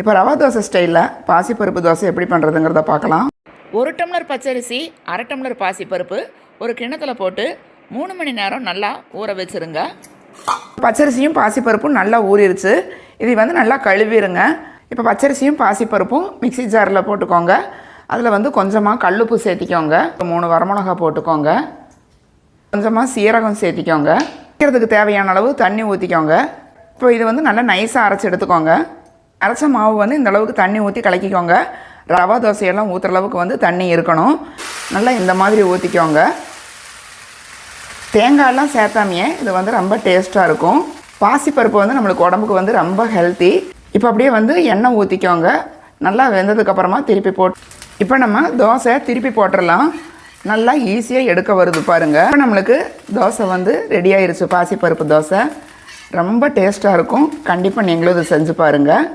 இப்போ ரவா தோசை ஸ்டைலில் பாசிப்பருப்பு தோசை எப்படி பண்ணுறதுங்கிறத பார்க்கலாம். ஒரு டம்ளர் பச்சரிசி அரை டம்ளர் பாசிப்பருப்பு ஒரு கிண்ணத்துல போட்டு மூணு மணி நேரம் நல்லா ஊற வச்சிருங்க. பச்சரிசியும் பாசிப்பருப்பும் நல்லா ஊறிடுச்சு இதை வந்து நல்லா கழுவிடுங்க இப்போ பச்சரிசியும் பாசிப்பருப்பும் மிக்ஸி ஜாரில் போட்டுக்கோங்க. அதில் வந்து கொஞ்சமாக கல்லுப்பு சேர்த்திக்கோங்க. மூணு வரமிளகா போட்டுக்கோங்க. கொஞ்சமாக சீரகம் சேர்த்திக்கோங்க. வைக்கிறதுக்கு தேவையான அளவு தண்ணி ஊற்றிக்கோங்க இப்போ இது வந்து நல்லா நைஸாக அரைச்சி எடுத்துக்கோங்க. அரைச்ச மாவு வந்து இந்த அளவுக்கு தண்ணி ஊற்றி கலக்கிக்கோங்க. ரவா தோசையெல்லாம் ஊற்றுற அளவுக்கு வந்து தண்ணி இருக்கணும். நல்லா இந்த மாதிரி ஊற்றிக்கோங்க தேங்காயெல்லாம் சேர்த்தாமையே இது வந்து ரொம்ப டேஸ்ட்டாக இருக்கும். பாசிப்பருப்பு வந்து நம்மளுக்கு உடம்புக்கு வந்து ரொம்ப ஹெல்த்தி இப்போ அப்படியே வந்து எண்ணெய் ஊற்றிக்கோங்க நல்லா வெந்ததுக்கப்புறமா திருப்பி போட் இப்போ நம்ம தோசை திருப்பி போட்டுடலாம் நல்லா ஈஸியாக எடுக்க வருது பாருங்கள் இப்போ நம்மளுக்கு தோசை வந்து ரெடி ஆயிருச்சு. பாசிப்பருப்பு தோசை. ரொம்ப டேஸ்ட்டாக இருக்கும். கண்டிப்பாக நீங்களும் இதை செஞ்சு பாருங்கள்